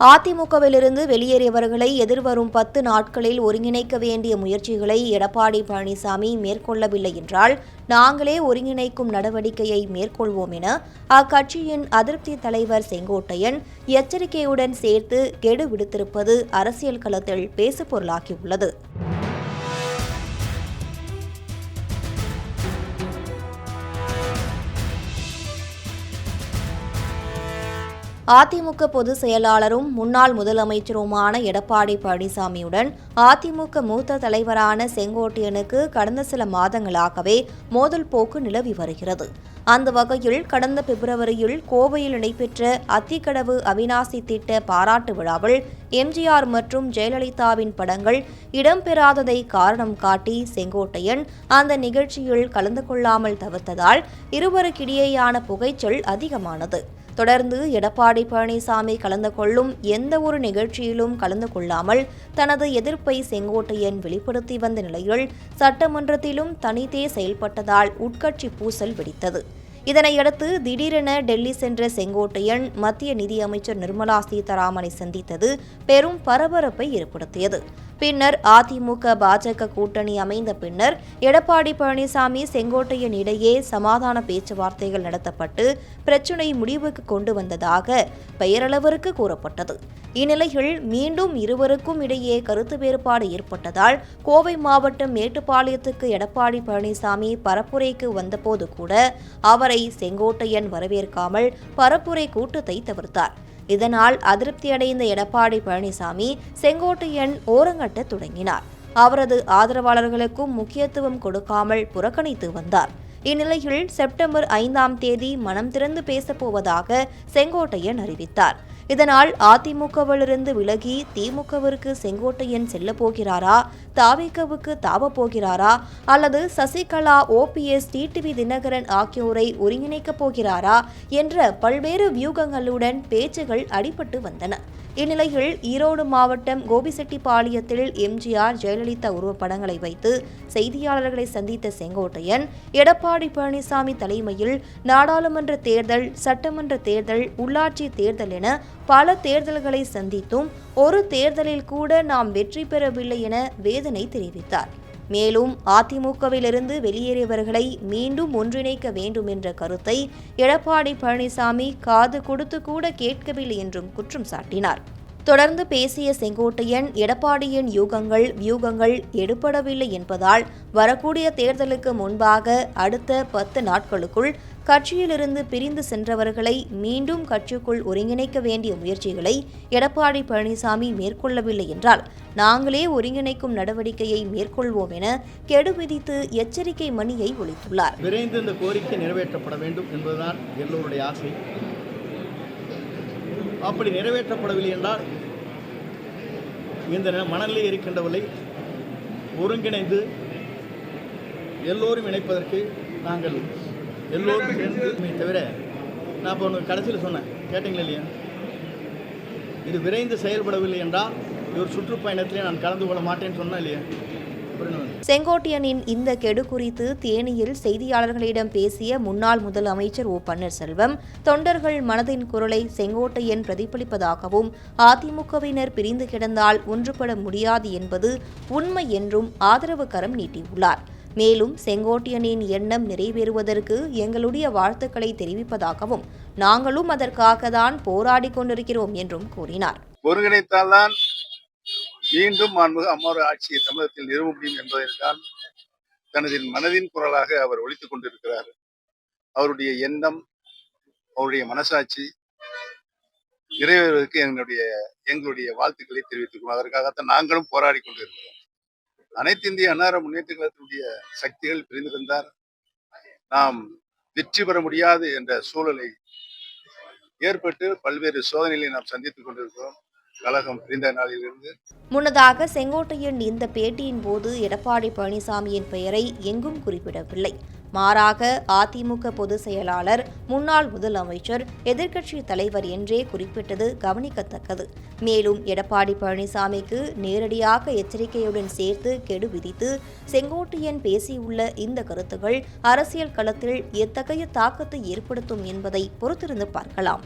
அதிமுகவிலிருந்து வெளியேறியவர்களை எதிர்வரும் பத்து நாட்களில் ஒருங்கிணைக்க வேண்டிய முயற்சிகளை எடப்பாடி பழனிசாமி மேற்கொள்ளவில்லை என்றால் நாங்களே ஒருங்கிணைக்கும் நடவடிக்கையை மேற்கொள்வோம் என அக்கட்சியின் அதிருப்தி தலைவர் செங்கோட்டையன் எச்சரிக்கையுடன் சேர்த்து கெடு விடுத்திருப்பது அரசியல் களத்தில் பேசுபொருளாகியுள்ளது. அதிமுக பொதுச் செயலாளரும் முன்னாள் முதலமைச்சருமான எடப்பாடி பழனிசாமியுடன் அதிமுக மூத்த தலைவரான செங்கோட்டையனுக்கு கடந்த சில மாதங்களாகவே மோதல் போக்கு நிலவி வருகிறது. அந்த வகையில் கடந்த பிப்ரவரியில் கோவையில் நடைபெற்ற அத்திக்கடவு அவினாசி திட்ட பாராட்டு விழாவில் எம்ஜிஆர் மற்றும் ஜெயலலிதாவின் படங்கள் இடம்பெறாததை காரணம் காட்டி செங்கோட்டையன் அந்த நிகழ்ச்சியில் கலந்து கொள்ளாமல் தவிர்த்ததால் இருவருக்கிடையேயான புகைச்சல் அதிகமானது. தொடர்ந்து எடப்பாடி பழனிசாமி கலந்து கொள்ளும் எந்த ஒரு நிகழ்ச்சியிலும் கலந்து கொள்ளாமல் தனது எதிர்ப்பை செங்கோட்டையன் வெளிப்படுத்தி வந்த நிலையில் சட்டமன்றத்திலும் தனித்தே செயல்பட்டதால் உட்கட்சி பூசல் வெடித்தது. இதனையடுத்து திடீரென டெல்லி சென்ற செங்கோட்டையன் மத்திய நிதியமைச்சர் நிர்மலா சீதாராமனை சந்தித்தது பெரும் பரபரப்பை ஏற்படுத்தியது. பின்னர் அதிமுக பாஜக கூட்டணி அமைந்த பின்னர் எடப்பாடி பழனிசாமி செங்கோட்டையன் இடையே சமாதான பேச்சுவார்த்தைகள் நடத்தப்பட்டு பிரச்சினை முடிவுக்கு கொண்டு வந்ததாக பெயரளவிற்கு கூறப்பட்டது. இந்நிலையில் மீண்டும் இருவருக்கும் இடையே கருத்து வேறுபாடு ஏற்பட்டதால் கோவை மாவட்டம் மேட்டுப்பாளையத்துக்கு எடப்பாடி பழனிசாமி பரப்புரைக்கு வந்தபோது கூட அவரை செங்கோட்டையன் வரவேற்காமல் பரப்புரை கூட்டத்தை தவிர்த்தார். இதனால் அதிருப்தியடைந்த எடப்பாடி பழனிசாமி செங்கோட்டையன் ஓரங்கட்ட தொடங்கினார். அவரது ஆதரவாளர்களுக்கும் முக்கியத்துவம் கொடுக்காமல் புறக்கணித்து வந்தார். இந்நிலையில் செப்டம்பர் ஐந்தாம் தேதி மனம் திறந்து பேசப்போவதாக செங்கோட்டையன் அறிவித்தார். இதனால் அதிமுகவிலிருந்து விலகி திமுகவிற்கு செங்கோட்டையன் செல்ல போகிறாரா தாவிகவுக்கு தாவப்போகிறாரா அல்லது சசிகலா ஓபிஎஸ் டிடிவி தினகரன் ஆகியோரை ஒருங்கிணைக்கப் போகிறாரா? என்ற பல்வேறு வியூகங்களுடன் பேச்சுகள் அடிபட்டு வந்தன. இந்நிலையில் ஈரோடு மாவட்டம் கோபிசெட்டிப்பாளையத்தில் எம்ஜிஆர் ஜெயலலிதா உருவப்படங்களை வைத்து செய்தியாளர்களை சந்தித்த செங்கோட்டையன் எடப்பாடி பழனிசாமி தலைமையில் நாடாளுமன்ற தேர்தல் சட்டமன்ற தேர்தல் உள்ளாட்சி தேர்தல் என பல தேர்தல்களை சந்தித்தும் ஒரு தேர்தலில் கூட நாம் வெற்றி பெறவில்லை என வேதனை தெரிவித்தார். மேலும் அதிமுகவிலிருந்து வெளியேறியவர்களை மீண்டும் ஒன்றிணைக்க வேண்டும் என்ற கருத்தை எடப்பாடி பழனிசாமி காது கொடுத்து கூட கேட்கவில்லை என்றும் குற்றம் சாட்டினார். தொடர்ந்து பேசிய செங்கோட்டையன் எடப்பாடியின் யூகங்கள் வியூகங்கள் எடுபடவில்லை என்பதால் வரக்கூடிய தேர்தலுக்கு முன்பாக அடுத்த பத்து நாட்களுக்குள் கட்சியிலிருந்து பிரிந்து சென்றவர்களை மீண்டும் கட்சிக்குள் ஒருங்கிணைக்க வேண்டிய முயற்சிகளை எடப்பாடி பழனிசாமி மேற்கொள்ளவில்லை என்றால் நாங்களே ஒருங்கிணைக்கும் நடவடிக்கையை மேற்கொள்வோம் என கெடு விதித்து எச்சரிக்கை மணியை ஒழித்துள்ளார் விரைந்து இந்த கோரிக்கை நிறைவேற்றப்பட வேண்டும் என்பதுதான் எல்லோருடைய ஆசை. அப்படி நிறைவேற்றப்படவில்லை என்றால் இந்த ந- இருக்கின்றவர்களை ஒருங்கிணைந்து எல்லோரும் இணைப்பதற்கு நாங்கள் எல்லோரும் சேர்ந்து தவிர நான் இப்போ ஒன்று கடைசியில் சொன்னேன். கேட்டீங்களா இல்லையா? இது விரைந்து செயல்படவில்லை என்றால் இவர் சுற்றுப்பயணத்திலே நான் கலந்து கொள்ள மாட்டேன்னு சொன்னேன் இல்லையா? புரியணும் செங்கோட்டையனின் இந்த கெடு குறித்து தேனியில் செய்தியாளர்களிடம் பேசிய முன்னாள் முதலமைச்சர் ஓ பன்னீர்செல்வம் தொண்டர்கள் மனதின் குரலை செங்கோட்டையன் பிரதிபலிப்பதாகவும் அதிமுகவினர் பிரிந்து கிடந்தால் ஒன்றுபட முடியாது என்பது உண்மை என்றும் ஆதரவு கரம் நீட்டியுள்ளார். மேலும் செங்கோட்டையனின் எண்ணம் நிறைவேறுவதற்கு எங்களுடைய வாழ்த்துக்களை தெரிவிப்பதாகவும் நாங்களும் அதற்காக தான் போராடி கொண்டிருக்கிறோம் என்றும் கூறினார். ஒருங்கிணைத்தால்தான் மீண்டும் மாண்புமிகு அம்மாறு ஆட்சியை தமிழகத்தில் நிறுவ முடியும் என்பதற்கான் தனது மனதின் குரலாக அவர் ஒழித்துக் கொண்டிருக்கிறார். அவருடைய எண்ணம் அவருடைய மனசாட்சி நிறைவேறுவதற்கு எங்களுடைய எங்களுடைய வாழ்த்துக்களை தெரிவித்துக் அதற்காகத்தான் நாங்களும் போராடி கொண்டிருக்கிறோம். அனைத்து இந்திய அன்னார முன்னேற்ற கழகத்தினுடைய சக்திகள் பிரிந்திருந்தார். நாம் வெற்றி பெற முடியாது என்ற சூழலை ஏற்பட்டு பல்வேறு சோதனைகளை நாம் சந்தித்துக் கொண்டிருக்கிறோம். கழகம் பிரிந்த நாளிலிருந்து. முன்னதாக செங்கோட்டையன் இந்த பேட்டியின் போது எடப்பாடி பழனிசாமியின் பெயரை எங்கும் குறிப்பிடவில்லை. மாறாக அதிமுக பொதுச் செயலாளர் முன்னாள் முதலமைச்சர் எதிர்க்கட்சி தலைவர் என்றே குறிப்பிட்டது கவனிக்கத்தக்கது. மேலும் எடப்பாடி பழனிசாமிக்கு நேரடியாக எச்சரிக்கையுடன் சேர்த்து கெடு விதித்து செங்கோட்டையன் பேசியுள்ள இந்த கருத்துகள் அரசியல் களத்தில் எத்தகைய தாக்கத்தை ஏற்படுத்தும் என்பதை பொறுத்திருந்து பார்க்கலாம்.